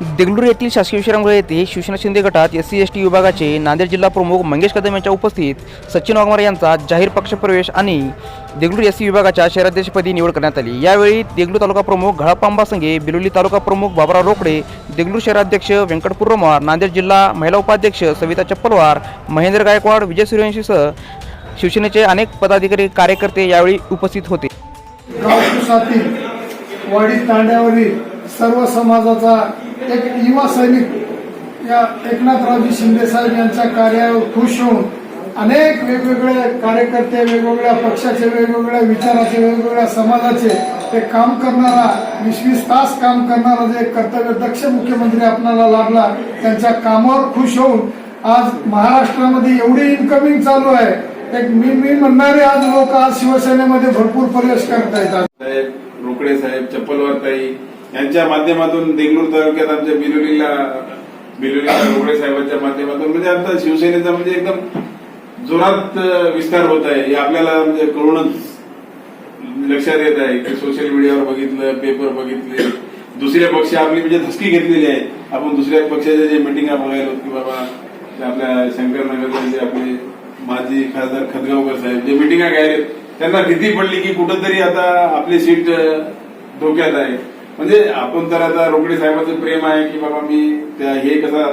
देगलूर येथील शासकीय विश्रामगृह येथे शिवसेना शिंदे गटात एस सी एस टी विभागाचे नांदेड जिल्हा प्रमुख मंगेश कदम यांच्या उपस्थित सचिन वाघमारे यांचा जाहीर पक्षप्रवेश आणि देगलूर एस सी विभागाच्या शहराध्यक्षपदी निवड करण्यात आली. यावेळी देगलूर तालुका प्रमुख घळापांबा संघे बिलोली तालुका प्रमुख बाबराव रोकडे देगलूर शहराध्यक्ष व्यंकटपूर रोमार नांदेड जिल्हा महिला उपाध्यक्ष सविता चप्पलवार महेंद्र गायकवाड विजय सूर्यवंशीसह शिवसेनेचे अनेक पदाधिकारी कार्यकर्ते यावेळी उपस्थित होते. वाडी तांड्यावरील सर्व समाजाचा एक युवा सैनिक या एकनाथरावजी शिंदे साहेब यांच्या कार्यावर खुश होऊन अनेक वेगवेगळे कार्यकर्ते वेगवेगळ्या पक्षाचे वेगवेगळ्या विचाराचे वेगवेगळ्या समाजाचे ते काम करणारा वीस वीस तास काम करणारा जे कर्तव्य दक्ष मुख्यमंत्री आपणाला लाभला त्यांच्या कामावर खुश होऊन आज महाराष्ट्रामध्ये एवढी इन्कमिंग चालू आहे. एक मी मी म्हणणारे आज लोक आज शिवसेनेमध्ये भरपूर प्रवेश करत आहेत रोकडे साहेब चप्पलवार ताई यांच्या माध्यमातून देगलूर तालुक्यात आमच्या बिलोलीला बिलोलीला रोकडे साहेबांच्या माध्यमातून म्हणजे आमचा शिवसेनेचा म्हणजे एकदम जोरात विस्तार होत आहे. हे आपल्याला म्हणजे कळूनच लक्षात येत आहे की सोशल मीडियावर बघितलं पेपर बघितले. दुसरे पक्ष आपली म्हणजे धसकी घेतलेली आहे. आपण दुसऱ्या पक्षाच्या जे मिटिंगा बघायला की बाबा आपल्या शंकरनगरचे जे आपले माजी खासदार खदगावकर साहेब जे मिटिंगा घ्यायले त्यांना भीती पडली की कुठंतरी आता आपली सीट धोक्यात आहे. म्हणजे आपण तर आता रोकडे साहेबांचं प्रेम आहे की बाबा मी हे कसा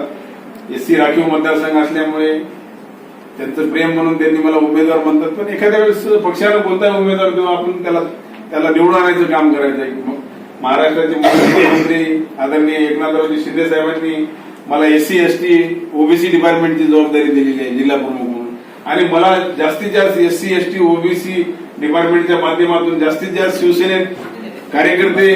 एससी राखीव मतदारसंघ असल्यामुळे त्यांचं प्रेम म्हणून त्यांनी मला उमेदवार म्हणतात. पण एखाद्या वेळेस पक्षानं कोणताही उमेदवार देऊ आपण त्याला त्याला निवडून आणायचं काम करायचं आहे मग महाराष्ट्राचे मुख्यमंत्री आदरणीय एकनाथरावजी शिंदे साहेबांनी मला एससी एसटी ओबीसी डिपार्टमेंटची जबाबदारी दिलेली आहे जिल्हा प्रमुख म्हणून. आणि मला जास्तीत जास्त एससी एसटी ओबीसी डिपार्टमेंटच्या माध्यमातून जास्तीत जास्त शिवसेनेत कार्यकर्ते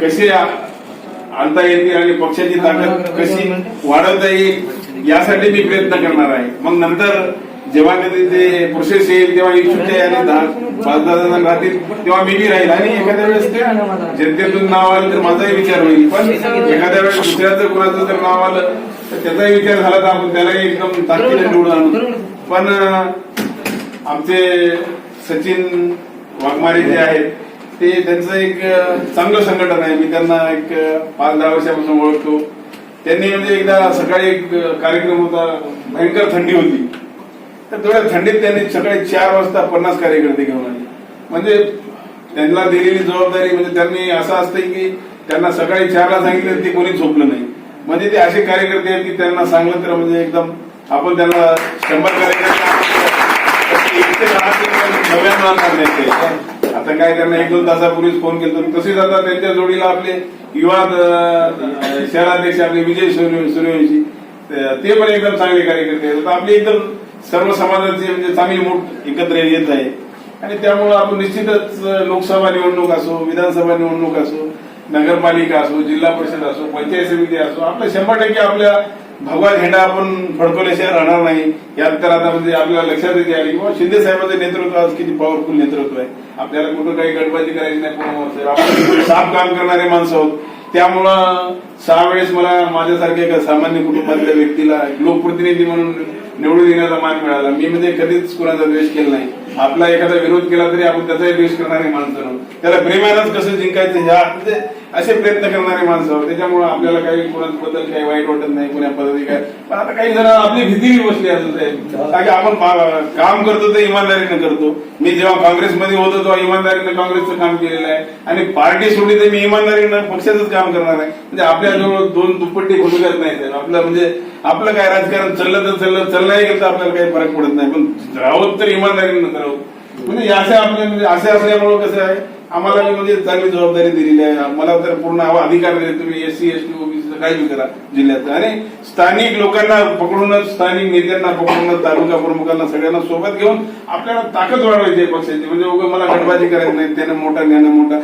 कसे आणता येतील आणि पक्षाची ताकद कशी वाढवता येईल यासाठी मी प्रयत्न करणार आहे. मग नंतर जेव्हा कधी ते प्रोसेस येईल तेव्हा इच्छुक आणि दहा पाच दहा जण राहतील तेव्हा मी बी राहील. आणि एखाद्या वेळेस ते जनतेतून नाव आलं तर माझाही विचार होईल. पण एखाद्या वेळेस दुसऱ्याचं कोणाचं जर नाव आलं तर त्याचाही विचार झाला तर आपण त्यालाही एकदम ताकदीने निवडून आणू. पण आमचे सचिन वाघमारे जे आहेत ते त्यांचं एक चांगलं संघटन आहे. मी त्यांना एक पाच दहा वर्षापासून ओळखतो. त्यांनी म्हणजे एकदा सकाळी एक कार्यक्रम होता. भयंकर थंडी होती. तर तेवढ्या थंडीत त्यांनी सकाळी चार वाजता पन्नास कार्यकर्ते घेऊन आले. म्हणजे त्यांना दिलेली जबाबदारी म्हणजे त्यांनी असं असतं की त्यांना सकाळी चारला सांगितलं ते कोणी झोपलं नाही. म्हणजे ते असे कार्यकर्ते आहेत की त्यांना सांगलं तर म्हणजे एकदम आपण त्यांना शंभर कार्यकर्ते एकशे नव्याण्णव आता काय त्यांना एक दोन तासापूर्वीच फोन केला तसेच आता त्यांच्या जोडीला आपले युवा शहराध्यक्ष आपले विजय सूर्यवंशी ते पण एकदम चांगले कार्यकर्ते आहेत. आता एकदम सर्व समाजाची म्हणजे चांगली मूठ एकत्र येत आहे. आणि त्यामुळे आपण निश्चितच लोकसभा निवडणूक असो विधानसभा निवडणूक असो नगरपालिका असो जिल्हा परिषद असो पंचायत समिती असो आपलं शंभर टक्के आपल्या भगवा झेंडा आपण फडकवल्याशिवाय राहणार नाही. यात तर आता म्हणजे आपल्याला लक्षात येते आली किंवा शिंदे साहेबांचं नेतृत्व आज किती पॉवरफुल नेतृत्व आहे. आपल्याला कुठं काही गडबाजी करायची नाही कोणावर आपण साफ काम करणारे माणसं आहोत. त्यामुळं सहा वेळेस मला माझ्यासारख्या एका सामान्य कुटुंबातल्या व्यक्तीला लोकप्रतिनिधी म्हणून निवडून येण्याचा मान मिळाला. मी म्हणजे कधीच कुणाचा द्वेष केला नाही. आपला एखादा विरोध केला तरी आपण त्याचाही द्वेष करणारे माणसं त्याला प्रेमानंच कसं जिंकायचं ह्या म्हणजे असे प्रयत्न करणारे माणसं. त्याच्यामुळे आपल्याला काही कोणाबद्दल काही वाईट वाटत नाही कुण्या पद्धती काय. पण आता काही जण आपली भीती बसली असं कारण आपण काम करतो ते इमानदारीनं करतो. मी जेव्हा काँग्रेसमध्ये होतो तेव्हा इमानदारीनं काँग्रेसचं काम केलेलं आहे. आणि पार्टी सोडली तर मी इमानदारीनं पक्षाचंच काम करणार आहे. म्हणजे आपल्याजवळ दोन दुप्पट्टी भूमिकाच नाही आपलं म्हणजे आपलं काय राजकारण चाललं तर चाललं चाललंही गेलं तर आपल्याला काही फरक पडत नाही. पण राहत तर इमानदारीनं राहू म्हणजे अशा आपल्या म्हणजे असे असल्यामुळे कसं आहे आम्हाला म्हणजे चांगली जबाबदारी दिलेली आहे. मला तर पूर्ण हवा अधिकार दिले तुम्ही एससी एसटी ओबीसी काही करा जिल्ह्यात आणि स्थानिक लोकांना पकडूनच स्थानिक नेत्यांना पकडूनच तालुका प्रमुखांना सगळ्यांना सोबत घेऊन आपल्याला ताकद वाढवायची आहे पक्षाची. म्हणजे मला गटबाजी करायची नाही त्यानं मोठा ज्ञान मोठा.